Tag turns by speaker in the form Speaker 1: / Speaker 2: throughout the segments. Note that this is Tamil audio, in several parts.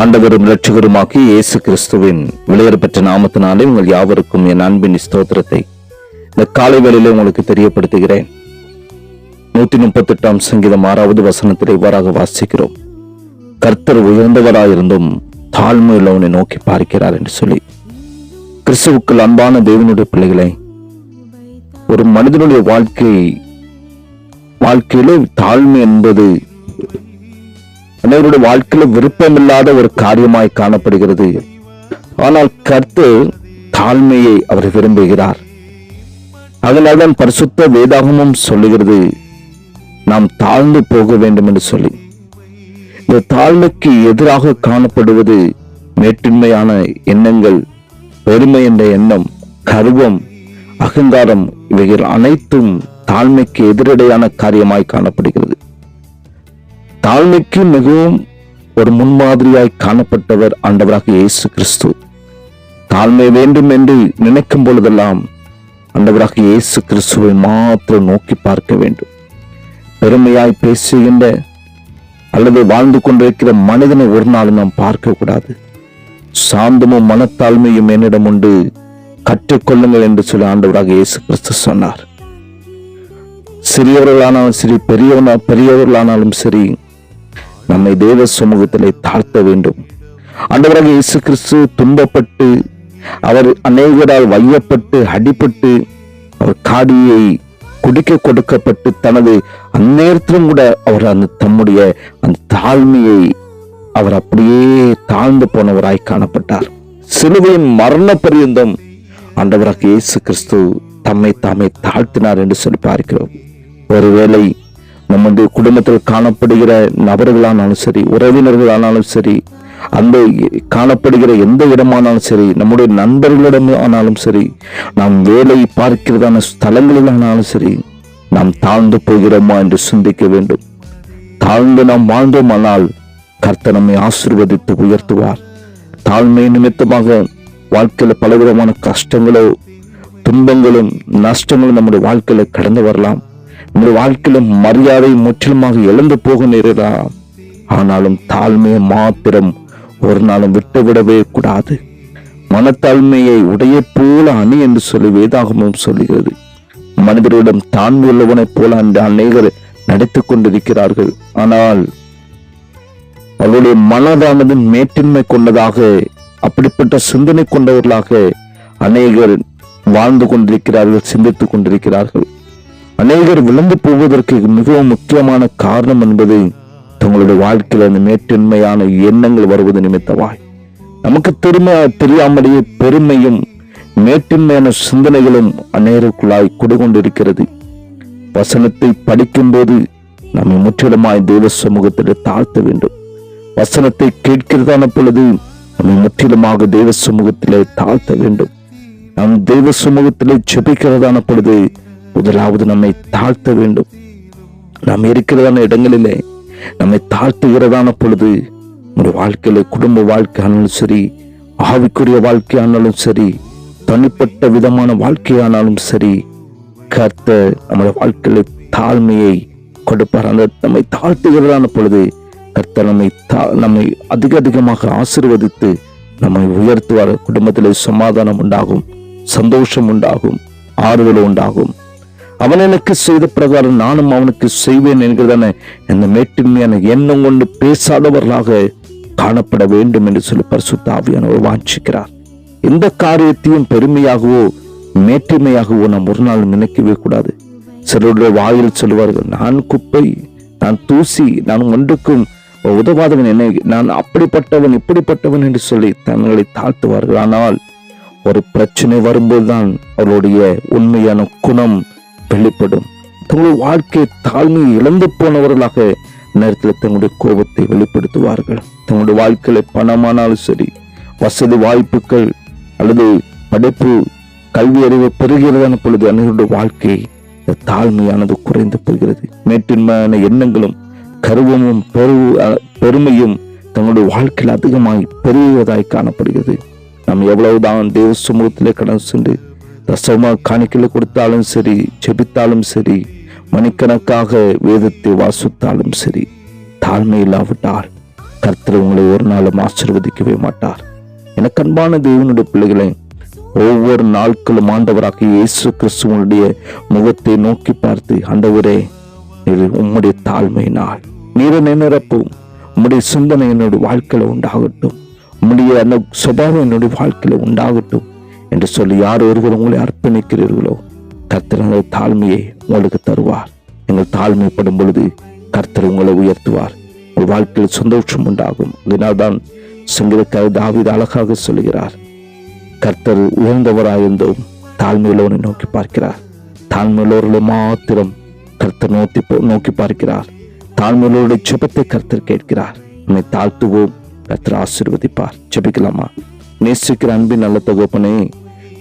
Speaker 1: ஆண்டவரும் இரட்சகருமாகி இயேசு கிறிஸ்துவின் விலையேறப்பெற்ற நாமத்தினாலே உங்கள் யாவருக்கும் என் அன்பின் ஸ்தோத்திரத்தை இந்த காலை வேளையில உங்களுக்கு தெரியப்படுத்துகிறேன். நூத்தி முப்பத்தி எட்டாம் சங்கீதம் ஆறாவது வசனத்தில் இவ்வாறாக வாசிக்கிறோம். கர்த்தர் உயர்ந்தவராயிருந்தும் தாழ்மையுள்ளவனை நோக்கி பார்க்கிறார் என்று சொல்லி. கிறிஸ்துவுக்குள் அன்பான தேவனுடைய பிள்ளைகளை ஒரு மனிதனுடைய வாழ்க்கை வாழ்க்கையிலே தாழ்மை என்பது அனைவருடைய வாழ்க்கையில விருப்பமில்லாத ஒரு காரியமாய் காணப்படுகிறது. ஆனால் கருத்து தாழ்மையை அவர் விரும்புகிறார். அதனால்தான் பரிசுத்த வேதாகமும் சொல்லுகிறது நாம் தாழ்ந்து போக வேண்டும் என்று சொல்லி. இந்த தாழ்மைக்கு எதிராக காணப்படுவது மேட்டின்மையான எண்ணங்கள் பெருமை என்ற எண்ணம் கர்வம் அகங்காரம் இவைகள் அனைத்தும் தாழ்மைக்கு எதிரடையான காரியமாய் காணப்படுகிறது. தாழ்மைக்கு மிகவும் ஒரு முன்மாதிரியாய் காணப்பட்டவர் ஆண்டவராக இயேசு கிறிஸ்து. தாழ்மை வேண்டும் என்று நினைக்கும் பொழுதெல்லாம் ஆண்டவராக இயேசு கிறிஸ்துவை மாத்திரம் நோக்கி பார்க்க வேண்டும். பெருமையாய் பேசுகின்ற அல்லது வாழ்ந்து கொண்டிருக்கிற மனிதனை ஒரு நாள் நாம் பார்க்க கூடாது சாந்தமும் மனத்தாழ்மையும் என்னிடம் உண்டு. கற்றுக்கொள்ளுங்கள் என்று சொல்லி ஆண்டவராக இயேசு கிறிஸ்து சொன்னார். சிறியவர்களானாலும் சரி பெரியவனா பெரியவர்களானாலும் சரி நம்மை தேவ சமூகத்திலே தாழ்த்த வேண்டும். ஆண்டவராக இயேசு கிறிஸ்து துன்பப்பட்டு அவர் அநேகரால் வையப்பட்டு அடிபட்டு அவர் காடியை குடிக்க கொடுக்கப்பட்டு தனது அந்நேரத்திலும் கூட அவர் அந்த தம்முடைய அந்த தாழ்மையை அவர் அப்படியே தாழ்ந்து போனவராய் காணப்பட்டார். சிலுவையின் மரண பரியந்தம் ஆண்டவராக இயேசு கிறிஸ்து தம்மை தாமே தாழ்த்தினார் என்று சொல்லி பார்க்கிறோம். ஒருவேளை நம்முடைய குடும்பத்தில் காணப்படுகிற நபர்களானாலும் சரி உறவினர்களானாலும் சரி அந்த காணப்படுகிற எந்த இடமானாலும் சரி நம்முடைய நண்பர்களிடம் ஆனாலும் சரி நாம் வேலை பார்க்கிறதான ஸ்தலங்களிலானாலும் சரி நாம் தாழ்ந்து போகிறோமா என்று சிந்திக்க வேண்டும். தாழ்ந்து நாம் வாழ்ந்தோமானால் கர்த்தர் நம்மை ஆசீர்வதித்து உயர்த்துவார். தாழ்மை நிமித்தமாக வாழ்க்கையில் பலவிதமான கஷ்டங்களோ துன்பங்களும் நஷ்டங்களும் நம்முடைய வாழ்க்கையில் கடந்து வரலாம். நம்முடைய வாழ்க்கையிலும் மரியாதை முற்றிலுமாக இழந்து போக நேரதா ஆனாலும் தாழ்மையை மாத்திரம் ஒரு நாளும் விட்டுவிடவே கூடாது. மனத்தாழ்மையை உடைய போல அணி என்று சொல்லி வேதாகமும் சொல்லுகிறது. மனிதரிடம் தாழ்மை உள்ளவனைப் போல அந்த அநேகர் நடித்துக் கொண்டிருக்கிறார்கள். ஆனால் அவருடைய மனதானது மேட்டின்மை கொண்டதாக அப்படிப்பட்ட சிந்தனை கொண்டவர்களாக அநேகர் வாழ்ந்து கொண்டிருக்கிறார்கள் சிந்தித்துக் கொண்டிருக்கிறார்கள். அநேகர் விழுந்து போவதற்கு மிகவும் முக்கியமான காரணம் என்பது தங்களுடைய வாழ்க்கையில் அந்த மேட்டின்மையான எண்ணங்கள் வருவது நிமித்தமாய். நமக்கு திரும்ப தெரியாமலேயே பெருமையும் மேட்டின்மையான சிந்தனைகளும் அநேருக்குள்ளாய் குடிகொண்டிருக்கிறது. வசனத்தை படிக்கும்போது நம்மை முற்றிலுமாய் தெய்வ சமூகத்தில் தாழ்த்த வேண்டும். வசனத்தை கேட்கிறதான பொழுது நம்மை முற்றிலுமாக தெய்வ சமூகத்திலே தாழ்த்த வேண்டும். நாம் தெய்வ சமூகத்திலே செபிக்கிறதான பொழுது முதலாவது நம்மை தாழ்த்த வேண்டும். நாம் இருக்கிறதான இடங்களிலே நம்மை தாழ்த்துகிறதான பொழுது நம்முடைய வாழ்க்கையில குடும்ப வாழ்க்கையானாலும் சரி ஆவிக்குரிய வாழ்க்கையானாலும் சரி தனிப்பட்ட விதமான வாழ்க்கையானாலும் சரி கர்த்த நம்முடைய வாழ்க்கையில தாழ்மையை கொடுப்பார். அந்த நம்மை தாழ்த்துகிறதான பொழுது கர்த்த நம்மை தா- நம்மை அதிக அதிகமாக ஆசீர்வதித்து நம்மை உயர்த்துவார். குடும்பத்தில் சமாதானம் உண்டாகும் சந்தோஷம் உண்டாகும் ஆறுதல் உண்டாகும். அவன் எனக்கு செய்த பிரகாரம் நானும் அவனுக்கு செய்வேன் என்கிறதான இந்த மேட்டுமையான எண்ணம் கொண்டு பேசாதவர்களாக காணப்பட வேண்டும் என்று சொல்லி பரிசுத்த ஆவியானவர் வாஞ்சிக்கிறார். எந்த காரியத்தையும் பெருமையாகவோ மேற்றுமையாகவோ நாம் ஒரு நாள் நினைக்கவே கூடாது. சிலருடைய வாயில் சொல்லுவார்கள் நான் குப்பை நான் தூசி நான் ஒன்றுக்கும் உதவாதவன் என்னை நான் அப்படிப்பட்டவன் இப்படிப்பட்டவன் என்று சொல்லி தங்களை தாழ்த்துவார்கள். ஆனால் ஒரு பிரச்சனை வரும்போதுதான் அவருடைய உண்மையான குணம் வெளிப்படும். தங்களுடைய வாழ்க்கை தாழ்மையை இழந்து போனவர்களாக நேரத்தில் தங்களுடைய கோபத்தை வெளிப்படுத்துவார்கள். தங்களுடைய வாழ்க்கையில பணமானாலும் சரி வசதி வாய்ப்புகள் அல்லது படைப்பு கல்வி அறிவு பெறுகிறதான பொழுது அனைவருடைய வாழ்க்கை தாழ்மையானது குறைந்து போகிறது. மேட்டின்மையான எண்ணங்களும் கருவமும் பெரு பெருமையும் தங்களுடைய வாழ்க்கையில் அதிகமாய் பெருகுவதாய் காணப்படுகிறது. நாம் எவ்வளவுதான் தேவ சமூகத்திலே கடந்து சென்று தசமா காணிக்கையில் கொடுத்தாலும் சரி செபித்தாலும் சரி மணிக்கணக்காக வேதத்தை வாசித்தாலும் சரி தாழ்மை இல்லாவிட்டால் கர்த்தர் உங்களை ஒரு நாளும் ஆசிர்வதிக்கவே மாட்டார். எனக்கு அன்பான தேவனுடைய பிள்ளைகளை ஒவ்வொரு நாட்களும் ஆண்டவராக இயேசு கிறிஸ்துவனுடைய முகத்தை நோக்கி பார்த்து ஆண்டவரே உம்முடைய தாழ்மையினால் நீரை நிரப்பும். உம்முடைய சிந்தனை என்னுடைய வாழ்க்கையில் உண்டாகட்டும். உம்முடைய அந்த சுபாவம் என்னுடைய வாழ்க்கையில் உண்டாகட்டும். என்று சொல்லி யார் ஒருவர் உங்களை அர்ப்பணிக்கிறீர்களோ கர்த்தர் தாழ்மையை உங்களுக்கு தருவார். நீங்கள் தாழ்மைப்படும் பொழுது கர்த்தர் உங்களை உயர்த்துவார். உங்கள் வாழ்க்கையில் சந்தோஷம் உண்டாகும். அதனால்தான் சங்கீதக்கார தாவித அழகாக சொல்கிறார். கர்த்தர் உயர்ந்தவராயிருந்தும் தாழ்மையுள்ளவனை நோக்கி பார்க்கிறார். தாழ்மையுள்ளவர்களை மாத்திரம் கர்த்தர் நோக்கி நோக்கி பார்க்கிறார். தாழ்மையுள்ளவருடைய ஜெபத்தை கர்த்தர் கேட்கிறார். நம்மை தாழ்த்துவோம். கர்த்தர் ஆசீர்வதிப்பார். ஜெபிக்கலாமா? நேசிக்கிற அன்பின் நல்ல தகப்பனே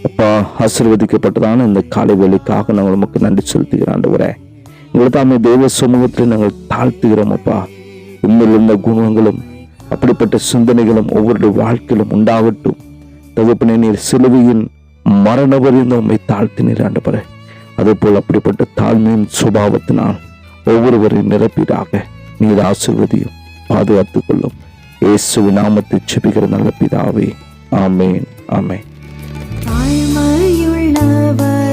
Speaker 1: அப்பா ஆசீர்வதிக்கப்பட்டதான இந்த காலை வேலைக்காக நாங்கள் உமக்கு நன்றி செலுத்துகிறோம் ஆண்டவரே. எங்களை தாமே தேவ சமூகத்தில் நாங்கள் தாழ்த்துகிறோம் அப்பா. உண்மையில் இருந்த குணங்களும் அப்படிப்பட்ட சிந்தனைகளும் ஒவ்வொரு வாழ்க்கையிலும் உண்டாகட்டும். தகப்பனே நீர் சிலுவையின் மரண வரைந்த உண்மை தாழ்த்தினீர் ஆண்டவரே. அதேபோல் அப்படிப்பட்ட தாழ்மையின் சுபாவத்தினால் ஒவ்வொருவரையும் நிரப்பீராக நீர் ஆசிர்வதியும் பாதுகாத்துக் கொள்ளும். இயேசுவின் நாமத்தை செபிக்கிற நல்ல பிதாவே ஆமேன் ஆமேன்
Speaker 2: தாழ்மையுள்ளவர்